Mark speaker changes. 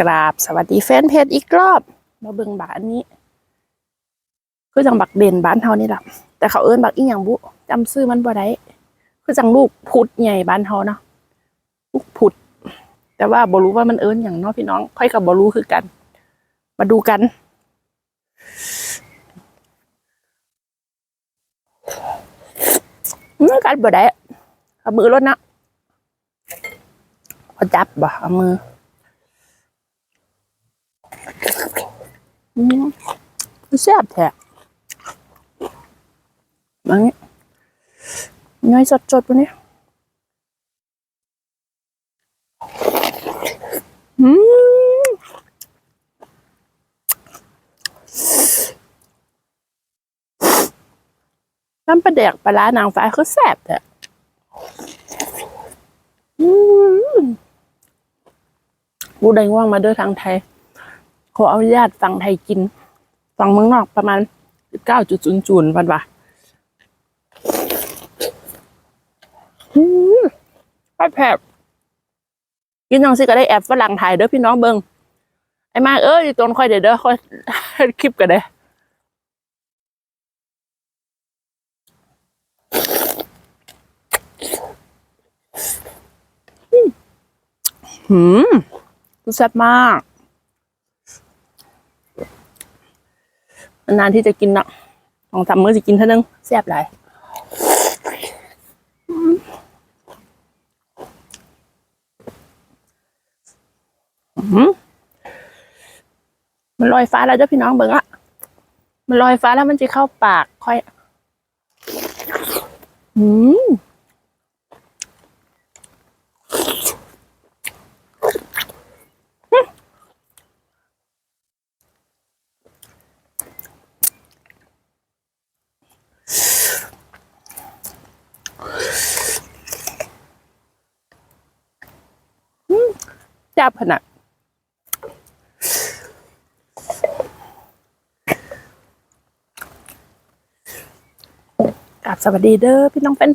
Speaker 1: กราบ สวัสดีแฟนเพจอีกรอบ มาเบิ่งบาอันนี้คือจังบักเด่นบ้านเฮานี่แหละแต่เขาเอิ้นบักอีหยังบุจำชื่อมันบ่ได้คือจังลูกพุดใหญ่บ้านเฮาเนาะลูกพุด แต่ว่าบ่รู้ว่ามันเอิ้นอย่างเนาะพี่น้อง ค่อยกับบ่รู้คือกัน มาดูกันเมื่อกันบ่ได้เอามือรถนะเอจับบ่เอามือ อืมแซ่บแท้มันนี้ง่ายสดๆวันนี้อืมน้ำปลาแดกปลาร้านางฟ้าคือแซ่บแท้อืมบูได้ง่วงมาเด้อทางไทย อเอาญาตฝั่งไทยกิน ฝั่งเมืองนอกประมาณเก้าจุดศูนย์จุนวันวะอืมไปแผบกินยังสิก็ได้แอบฝรั่งไทยเด้อพี่น้องเบิงไอ้มาเอ้ยตนค่อยเดี๋ยวเด้อค่อยคลิปกันเด้อหืมแซ่บมาก นานๆที่จะกินเนาะสองสามมื้อจะกินเท่านึงแซ่บหลายมันลอยฟ้าแล้วเด้อพี่น้องเบิ่งอะมันลอยฟ้าแล้วมันจะเข้าปากค่อย อืม แซ่บขนาดกราบสวัสดีเด้อพี่น้องเป็น